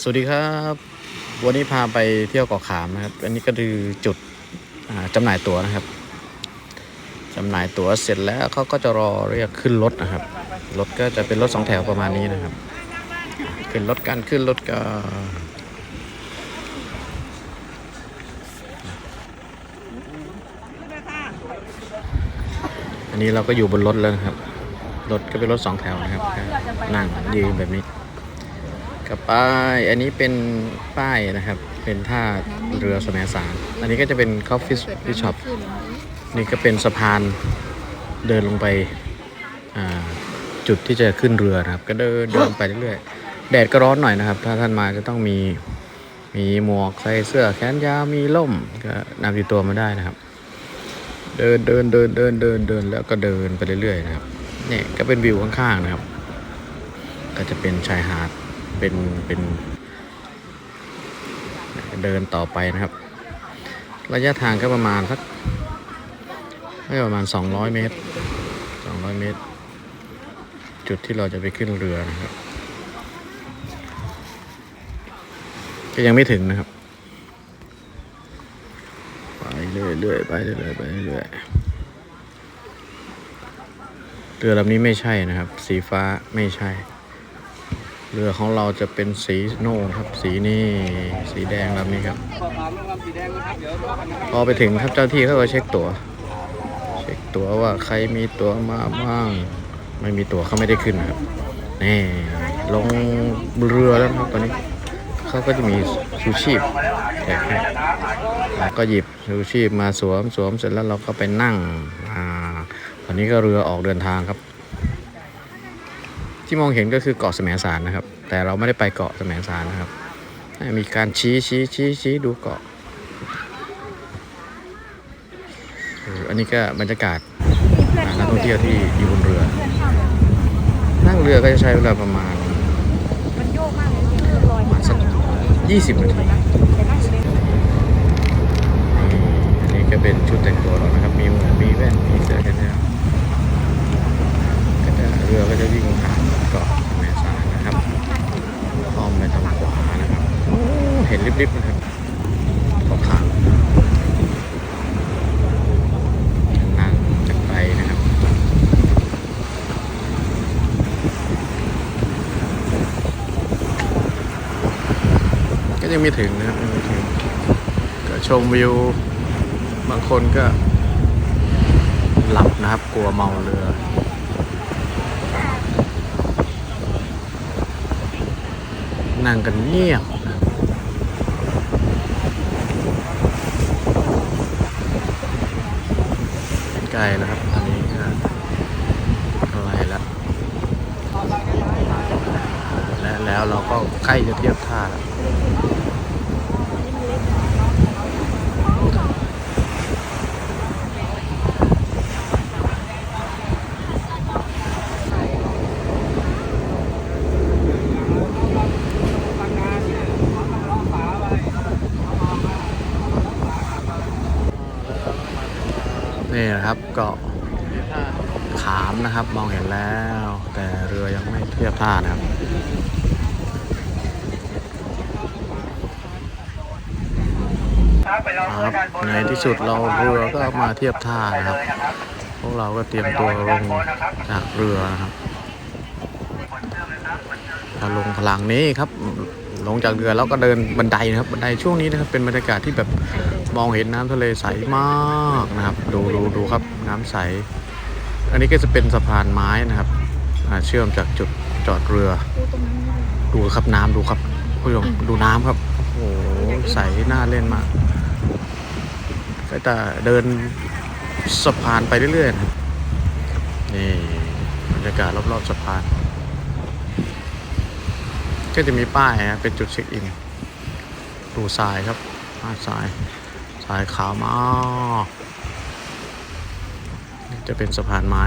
สวัสดีครับ วันนี้พาไปเที่ยวเกาะขามนะครับ อันนี้ก็คือจุดอ่าจำหน่ายตั๋วนะครับจำหน่ายตั๋วเสร็จแล้วเขาก็จะรอเรียกขึ้นรถนะครับ รถก็จะเป็นรถสองแถวประมาณนี้นะครับ ขึ้นรถกันขึ้นรถกันอันนี้เราก็อยู่บนรถแล้วนะครับ รถก็เป็นรถสองแถวนะครับ นั่งยืนแบบนี้ กับป้าย อันนี้เป็นป้ายนะครับ เป็นท่าเรือสมสาร อันนี้ก็จะเป็น coffee shop นี่ก็เป็นสะพานเดินลงไปจุดที่จะขึ้นเรือนะครับ ก็เดินเดินไปเรื่อยๆแดดก็ร้อนหน่อยนะครับ ถ้าท่านมาจะต้องมีมีหมวกใส่เสื้อแขนยาวมีร่มก็นำติดตัวมาได้นะครับ เดินเดินเดินเดินเดินเดินแล้วก็เดินไปเรื่อยๆนะครับเนี่ยก็เป็นวิวข้างๆนะครับ ก็จะเป็นชายหาด เป็นเป็น เดินต่อไปนะครับ ระยะทางก็ประมาณสักไม่ประมาณ 200 เมตร 200 เมตร จุดที่เราจะไปขึ้นเรือนะครับก็ยังไม่ถึงนะครับ ไปเรื่อยๆไปเรื่อยๆไปเรื่อยๆเรือลำนี้ไม่ใช่นะครับ สีฟ้าไม่ใช่ เรือของเราจะเป็นสีโน่นครับ สีนี่สีแดงลำนี้ครับ พอไปถึงครับเจ้าที่เขาก็เช็คตัว๋ว เช็คตั๋วว่าใครมีตั๋วมาบ้าง ไม่มีตั๋วเขาไม่ได้ขึ้นนะครับนี่ลงเรือแล้วนะครับตอนนี้เขาก็จะมีชูชีพแจกให้เราก็หยิบชูชีพมาสวมสวมเสร็จแล้วเราก็ไปนั่งอ่าตอนนี้ก็เรือออกเดินทางครับ ที่มองเห็นก็คือเกาะแสมสารนะครับ แต่เราไม่ได้ไปเกาะแสมสารนะครับ มีการชี้ชี้ชี้ชี้ดูเกาะ อันนี้ก็บรรยากาศอ่านักท่องเที่ยวที่อยู่บนเรือ นั่งเรือก็จะใช้เวลาประมาณมันโยกมากเลยเนี่ยลอยประมาณสัก20นาทีแต่นั่งอยู่ในอันนี้ก็เป็นชุดแต่งตัวเรานะครับ มีหมวกมีแว่น มีเสื้อกันหนาวก็จะเรือก็จะวิ่งผ่านเกาะแม่สายนะครับอ้อมไปทางขวานะครับโอ้เห็นริบๆนะครับขอบขาวนั่งจากไกลนะครับ ก็ ยังไม่ถึงนะครับยังไม่ถึงก็ชมวิว บางคนก็ หลับนะครับ กลัวเมาเรือนั่งกันเงียบนะครับใกล้แล้วครับตอนนี้ก็อะไรแล้วและแล้วเราก็ใกล้จะเทียบท่าแล้ว นี่นะครับเกาะขามนะครับ มองเห็นแล้ว แต่เรือยังไม่เทียบท่านะครับครับในที่สุดเราเรือก็มาเทียบท่านะครับ พวกเราก็เตรียมตัวลงจากเรือนะครับถ้าลงพลังนี้ครับ ลงจากเรือแล้วก็เดินบันไดนะครับบันไดช่วงนี้นะครับเป็นบรรยากาศที่แบบมองเห็นน้ำทะเลใสมากนะครับ ดูดูดูครับน้ำใส อันนี้ก็จะเป็นสะพานไม้นะครับเชื่อมจากจุดจอดเรือตู้ตรงนั้นเลยดูครับน้ำดูครับผู้ชมดูน้ำครับโอ้โหใสน่าเล่นมากก็จะเดินสะพานไปเรื่อยๆนะนี่บรรยากาศรอบๆสะพาน ก็จะมีป้ายนะเป็นจุดเช็คอินดูทรายครับหาทรายทรายขาวมากจะเป็นสะพานไม้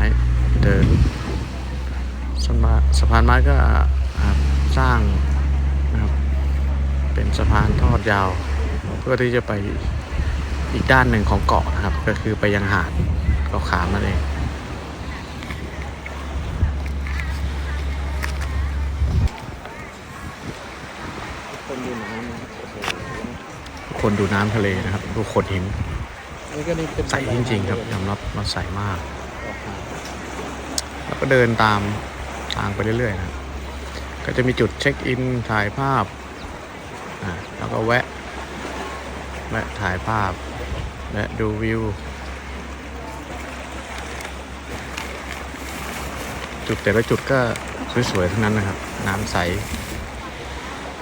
เดินสะพานสะพานไม้ก็สร้างนะครับเป็นสะพานทอดยาว เพื่อที่จะไปอีกด้านหนึ่งของเกาะนะครับ ก็คือไปยังหาดเกาะขามนั่นเอง คนดู น้ำนะครับโอ้โหคนดูน้ำทะเลนะครับ ดูโขดหินอันนี้ก็นี่เป็นใสจริง ๆ ครับยอมรับว่าใสมาก แล้วก็เดินตามทางไปเรื่อยๆนะครับก็จะมีจุดเช็คอินถ่ายภาพอ่าแล้วก็แวะแวะถ่ายภาพแวะดูวิว จุดแต่ละจุดก็สวยๆทั้งนั้นนะครับ น้ำใส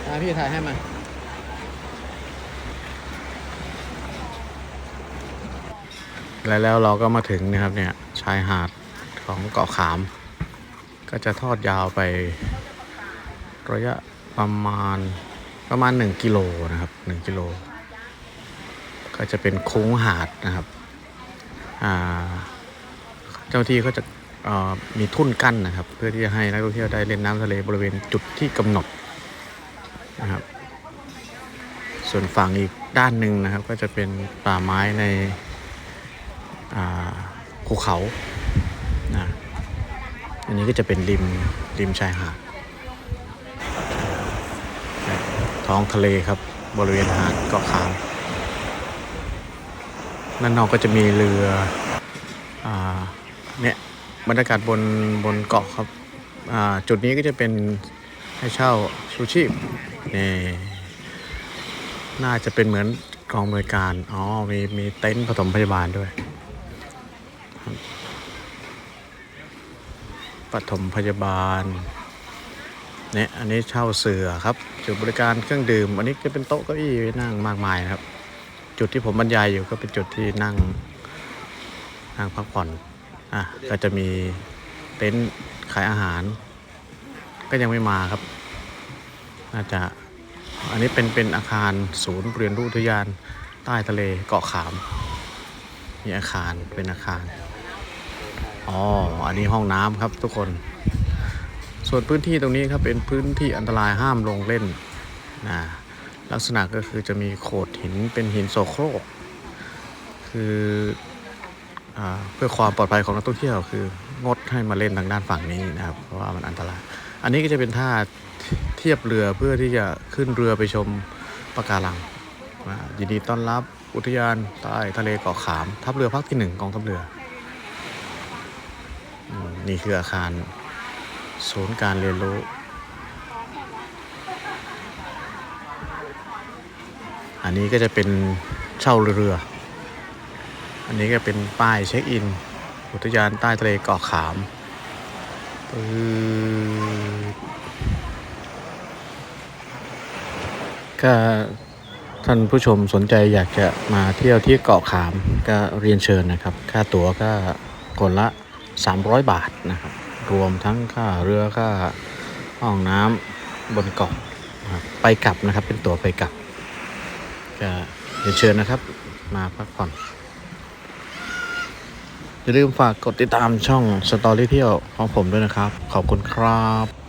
อ่าพี่ถ่ายให้มา และแล้วเราก็มาถึงนะครับเนี่ยชายหาดของเกาะขาม ก็จะทอดยาวไป ระยะประมาณประมาณ 1 กิโลนะครับ 1 กิโล ก็จะเป็นโค้งหาดนะครับเจ้าที่เขาจะมีทุ่นกั้นนะครับ เพื่อที่จะให้นักท่องเที่ยวได้เล่นน้ำทะเลบริเวณจุดที่กำหนดนะครับ ส่วนฝั่งอีกด้านหนึ่งนะครับ ก็จะเป็นป่าไม้ใน ภูเขานะอันนี้ก็จะเป็นริมริมชายหาดท้องทะเลครับ บริเวณหาดเกาะขามด้านนอกก็จะมีเรืออเนี่ยบรรยากาศบนบนเกาะครับ จุดนี้ก็จะเป็นให้เช่าชูชีพนี่น่าจะเป็นเหมือนกองบริการ อ๋อ มีมีเต็นท์ปฐมพยาบาลด้วย ปฐมพยาบาลเนี่ยอันนี้เช่าเสือครับ จุดบริการเครื่องดื่ม อันนี้ก็เป็นโต๊ะเก้าอี้นั่งมากมายนะครับ จุดที่ผมบรรยายอยู่ก็เป็นจุดที่นั่งนั่งพักผ่อนอะก็จะมีเต็นท์ขายอาหาร ก็ยังไม่มาครับ น่าจะอันนี้เป็นเป็นอาคารศูนย์เรียนรู้อุทยานใต้ทะเลเกาะขาม มีอาคารเป็นอาคาร อ๋อ อันนี้ห้องน้ำครับทุกคน ส่วนพื้นที่ตรงนี้ครับเป็นพื้นที่อันตรายห้ามลงเล่นนะลักษณะก็คือจะมีโขดหินเป็นหินโสโครก คืออเพื่อความปลอดภัยของนักท่องเที่ยวคืองดให้มาเล่นทางด้านฝั่งนี้นะครับ เพราะว่ามันอันตราย อันนี้ก็จะเป็นท่าเทียบเรือเพื่อที่จะขึ้นเรือไปชมปะการังยินดีต้อนรับอุทยานใต้ทะเลเกาะขาม ทัพเรือภาคที่หนึ่งกองทัพเรือ นี่คืออาคารศูนย์การเรียนรู้ อันนี้ก็จะเป็นเช่าเรือ อันนี้ก็เป็นป้ายเช็คอิน อุทยานใต้ทะเลเกาะขามปืก็ท่านผู้ชมสนใจอยากจะมาเที่ยวที่เกาะขามก็เรียนเชิญนะครับ ค่าตั๋วก็คนละ 300 บาทนะครับ รวมทั้งค่าเรือค่าห้องน้ำบนเกาะไปกลับนะครับ เป็นตั๋วไปกลับก็เรียนเชิญนะครับ มาพักผ่อน อย่าลืมฝากกดติดตามช่องสตอรี่เที่ยวของผมด้วยนะครับ ขอบคุณครับ